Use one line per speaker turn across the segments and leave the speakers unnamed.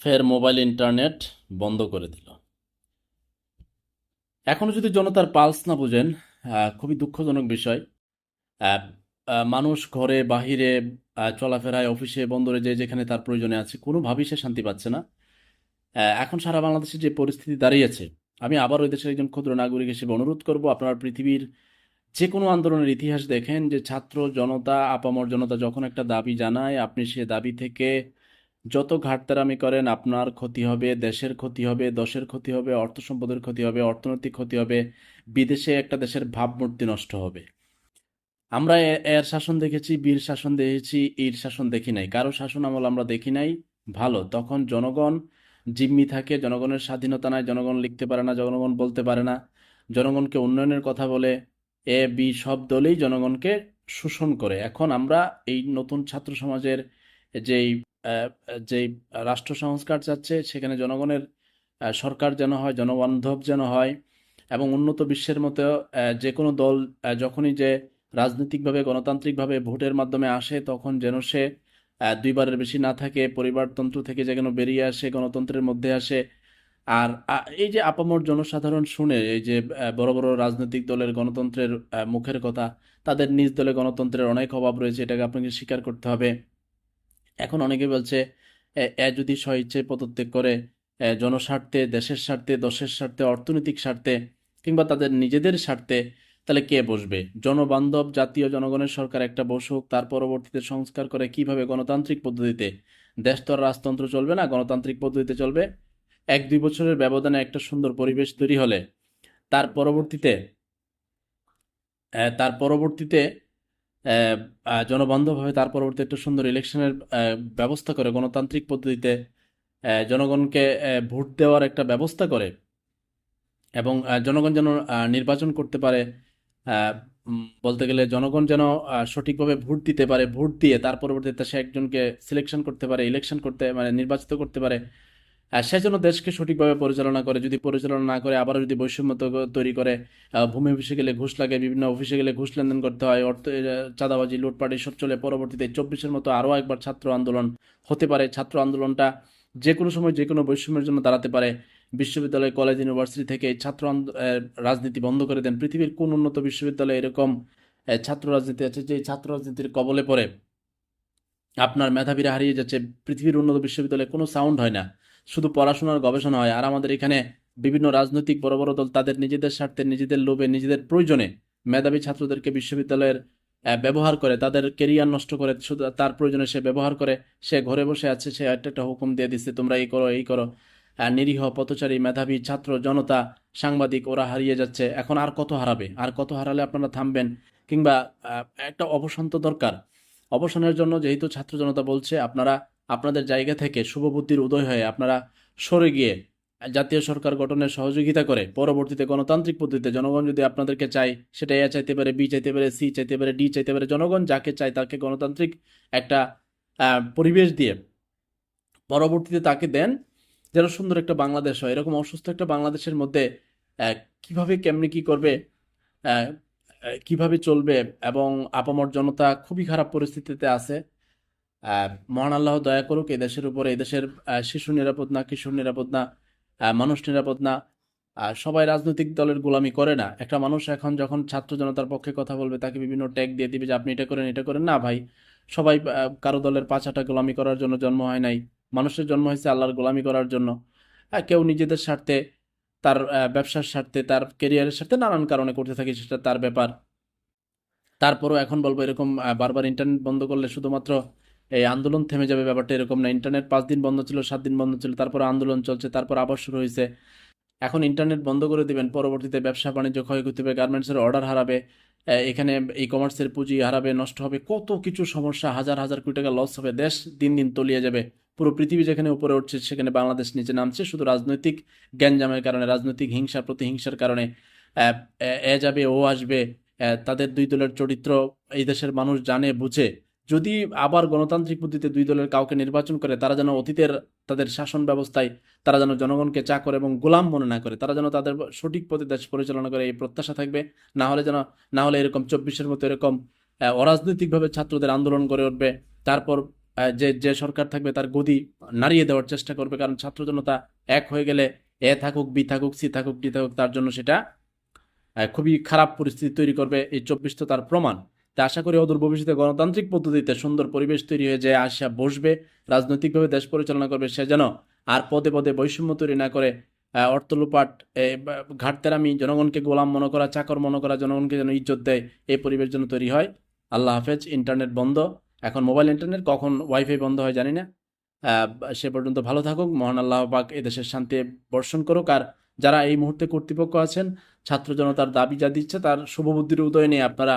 ফের mobile internet বন্ধ করে দিল। এখনও যদি জনতার পালস না বুঝেন খুবই দুঃখজনক বিষয়। মানুষ ঘরে, বাহিরে চলাফেরায়, অফিসে, বন্দরে যে যেখানে তার প্রয়োজনে আছে, কোনোভাবেই সে শান্তি পাচ্ছে না। এখন সারা বাংলাদেশে যে পরিস্থিতি দাঁড়িয়েছে আমি আবার ওই দেশের একজন ক্ষুদ্র নাগরিক হিসেবে অনুরোধ করব, আপনার পৃথিবীর যে কোনো আন্দোলনের ইতিহাস দেখেন যে ছাত্র জনতা, আপামর জনতা যখন একটা দাবি জানায়, আপনি সে দাবি থেকে যত ঘাটতারামি করেন, আপনার ক্ষতি হবে, দেশের ক্ষতি হবে, দশের ক্ষতি হবে, অর্থ সম্পদের ক্ষতি হবে, অর্থনৈতিক ক্ষতি হবে, বিদেশে একটা দেশের ভাবমূর্তি নষ্ট হবে। আমরা এর শাসন দেখেছি, বীর শাসন দেখেছি ঈর শাসন দেখি নাই। কারও শাসন আমল আমরা দেখি নাই, ভালো। তখন জনগণ জিম্মি থাকে, জনগণের স্বাধীনতা নাই, জনগণ লিখতে পারে না, জনগণ বলতে পারে না। জনগণকে উন্নয়নের কথা বলে, এ, বি সব দলেই জনগণকে শোষণ করে। এখন আমরা এই নতুন ছাত্র সমাজের যেই যেই রাষ্ট্র সংস্কার চাচ্ছে সেখানে জনগণের সরকার যেন হয়, জনবান্ধব যেন হয় এবং উন্নত বিশ্বের মতো যে কোনো দল যখনই যে রাজনৈতিকভাবে, গণতান্ত্রিকভাবে ভোটের মাধ্যমে আসে, তখন যেন সে দুইবারের বেশি না থাকে, পরিবারতন্ত্র থেকে যে যেন বেরিয়ে আসে, গণতন্ত্রের মধ্যে আসে। আর এই যে আপামর জনসাধারণ শুনে, এই যে বড় বড় রাজনৈতিক দলের গণতন্ত্রের মুখের কথা, তাদের নিজ দলে গণতন্ত্রের অনেক অভাব রয়েছে, এটাকে আপনাকে স্বীকার করতে হবে। এখন অনেকে বলছে, এ যদি স্বইচ্ছে পদত্যাগ করে জনস্বার্থে, দেশের স্বার্থে দশের স্বার্থে, অর্থনৈতিক স্বার্থে, কিংবা তাদের নিজেদের স্বার্থে, তাহলে কে বসবে? জনবান্ধব, জাতীয় জনগণের সরকার একটা বসুক, তার পরবর্তীতে সংস্কার করে কীভাবে গণতান্ত্রিক পদ্ধতিতে? দেশ তো রাজতন্ত্র চলবে না, গণতান্ত্রিক পদ্ধতিতে চলবে? এক দুই বছরের ব্যবধানে একটা সুন্দর পরিবেশ তৈরি হলে, তার পরবর্তীতে তার পরবর্তীতে জনবান্ধবভাবে তার পরবর্তী একটা সুন্দর ইলেকশনের ব্যবস্থা করে গণতান্ত্রিক পদ্ধতিতে জনগণকে ভোট দেওয়ার একটা ব্যবস্থা করে এবং জনগণ যেন নির্বাচন করতে পারে বলতে গেলে জনগণ যেন সঠিকভাবে ভোট দিতে পারে, ভোট দিয়ে তার পরবর্তীতে সে একজনকে সিলেকশন করতে পারে ইলেকশন করতে মানে নির্বাচিত করতে পারে। আর সে যেন দেশকে সঠিকভাবে পরিচালনা করে, যদি পরিচালনা না করে, আবারও যদি বৈষম্য তৈরি করে ভূমি অফিসে গেলে ঘুষ লাগে, বিভিন্ন অফিসে গেলে ঘুষ লেনদেন করতে হয়, অর্থ চাঁদাবাজি, লুটপাট, এসব চলে। পরবর্তীতে চব্বিশের মতো আরও একবার ছাত্র আন্দোলন হতে পারে। ছাত্র আন্দোলনটা যে কোনো সময় যে কোনো বৈষম্যের জন্য দাঁড়াতে পারে। বিশ্ববিদ্যালয়, কলেজ, ইউনিভার্সিটি থেকে ছাত্র রাজনীতি বন্ধ করে দেন। পৃথিবীর কোন উন্নত বিশ্ববিদ্যালয়ে এরকম ছাত্র রাজনীতি আছে যে ছাত্র রাজনীতির কবলে পড়ে। আপনার মেধাবীরা হারিয়ে যাচ্ছে। পৃথিবীর উন্নত বিশ্ববিদ্যালয়ে কোনো সাউন্ড হয় না। শুধু পড়াশোনার গবেষণা হয়, আর আমাদের এখানে বিভিন্ন রাজনৈতিক বড় বড় দল তাদের নিজেদের স্বার্থে, নিজেদের লোভে, নিজেদের প্রয়োজনে মেধাবী ছাত্রদেরকে বিশ্ববিদ্যালয়ের ব্যবহার করে, তাদের কেরিয়ার নষ্ট করে, শুধু তার প্রয়োজনে সে ব্যবহার করে, সে ঘরে বসে আছে, সে একটা একটা হুকুম দিয়ে দিচ্ছে, তোমরা এই করো এই করো। নিরীহ, পথচারী, মেধাবী, ছাত্র, জনতা, সাংবাদিক, ওরা হারিয়ে যাচ্ছে। এখন আর কত হারাবে? আর কত হারালে আপনারা থামবেন? কিংবা একটা অবসান তো দরকার। অবসানের জন্য যেহেতু ছাত্র জনতা বলছে, আপনারা আপনাদের জায়গা থেকে শুভবুদ্ধির উদয় হয়ে আপনারা সরে গিয়ে জাতীয় সরকার গঠনের সহযোগিতা করে পরবর্তীতে গণতান্ত্রিক পদ্ধতিতে জনগণ যদি আপনাদেরকে চাই সেটা এ চাইতে পারে, বি চাইতে পারে, সি চাইতে পারে, ডি চাইতে পারে, জনগণ যাকে চায় তাকে গণতান্ত্রিক একটা পরিবেশ দিয়ে পরবর্তীতে তাকে দেন, যেন সুন্দর একটা বাংলাদেশ হয়। এরকম অসুস্থ একটা বাংলাদেশের মধ্যে কীভাবে কেমনি কি করবে কীভাবে চলবে এবং আপামর জনতা খুবই খারাপ পরিস্থিতিতে আছে মহান আল্লাহ দয়া করুক এই দেশের উপরে এই দেশের শিশু নিরাপদ না কিশোর নিরাপদ না মানুষ নিরাপদ না সবাই রাজনৈতিক দলের গোলামি করে না। একটা মানুষ এখন যখন ছাত্র জনতার পক্ষে কথা বলবে তাকে বিভিন্ন ট্যাগ দিয়ে দিবে যে আপনি এটা করেন এটা করেন। না ভাই সবাই কারও দলের পাছাটা গোলামি করার জন্য জন্ম হয় নাই। মানুষের জন্ম হয়েছে আল্লাহর গোলামি করার জন্য। আহ, কেউ নিজেদের স্বার্থে তার ব্যবসার স্বার্থে তার কেরিয়ারের স্বার্থে নানান কারণে করতে থাকে সেটা তার ব্যাপার। তারপরও এখন বলব এরকম বারবার ইন্টারনেট বন্ধ করলে শুধুমাত্র এই আন্দোলন থেমে যাবে ব্যাপারটা এরকম না। ইন্টারনেট পাঁচ দিন বন্ধ ছিল, সাত দিন বন্ধ ছিল, তারপর আন্দোলন চলছে, তারপর আবার শুরু হয়েছে। এখন ইন্টারনেট বন্ধ করে দিবেন, পরবর্তীতে ব্যবসা বাণিজ্য ক্ষয়ক্ষতি হবে, গার্মেন্টসের অর্ডার হারাবে এখানে ই কমার্সের পুঁজি হারাবে, নষ্ট হবে, কত কিছু সমস্যা, হাজার হাজার কোটি টাকা লস হবে, দেশ দিন দিন তলিয়ে যাবে। পুরো পৃথিবী যেখানে উপরে উঠছে, সেখানে বাংলাদেশ নিচে নামছে, শুধু রাজনৈতিক গ্যাঞ্জামের কারণে, রাজনৈতিক হিংসা প্রতিহিংসার কারণে। এ- এ যাবে, ও আসবে তাদের দুই দলের চরিত্র এই দেশের মানুষ জানে, বুঝে। যদি আবার গণতান্ত্রিক পদ্ধতিতে দুই দলের কাউকে নির্বাচন করে, তারা যেন অতীতের তাদের শাসন ব্যবস্থায়, তারা যেন জনগণকে চাকর এবং গোলাম মনে না করে, তারা যেন তাদের সঠিক পথে দেশ পরিচালনা করে, এই প্রত্যাশা থাকবে। না হলে যেন, না হলে এরকম চব্বিশের মতো এরকম অরাজনৈতিকভাবে ছাত্রদের আন্দোলন গড়ে উঠবে। তারপর যে যে সরকার থাকবে তার গদি নাড়িয়ে দেওয়ার চেষ্টা করবে, কারণ ছাত্র জনতা এক হয়ে গেলে এ থাকুক, বি থাকুক, সি থাকুক, ডি থাকুক, তার জন্য সেটা খুবই খারাপ পরিস্থিতি তৈরি করবে। এই চব্বিশ তো তার প্রমাণ। তা আশা করি অদূর ভবিষ্যতে গণতান্ত্রিক পদ্ধতিতে সুন্দর পরিবেশ তৈরি হয়ে যে আসা বসবে রাজনৈতিকভাবে দেশ পরিচালনা করবে সে যেন আর পদে পদে বৈষম্য তৈরি না করে আহ, অর্থ লুপাট এ, বা- ঘাটতেরামি জনগণকে গোলাম মনে করা চাকর মনে করা জনগণকে যেন ইজ্জত দেয় এই পরিবেশ যেন তৈরি হয়। আল্লাহ হাফেজ ইন্টারনেট বন্ধ। এখন মোবাইল ইন্টারনেট কখন ওয়াইফাই বন্ধ হয় জানি না। সে পর্যন্ত ভালো থাকুক মহান আল্লাহ পাক এদেশের শান্তি বর্ষণ করুক আর যারা এই মুহূর্তে কর্তৃপক্ষ আছেন ছাত্র জনতার দাবি যা দিচ্ছে তার শুভবুদ্ধির উদয় নিয়ে আপনারা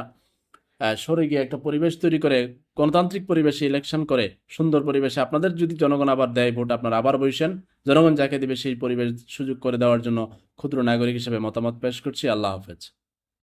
সরে গিয়ে একটা পরিবেশ তৈরি করে, গণতান্ত্রিক পরিবেশে ইলেকশন করে, সুন্দর পরিবেশে আপনাদের যদি জনগণ আবার দেয় ভোট, আপনারা আবার বসেন। জনগণ যাকে দেবে সেই পরিবেশ সুযোগ করে দেওয়ার জন্য ক্ষুদ্র নাগরিক হিসেবে মতামত পেশ করছি। আল্লাহ হাফেজ।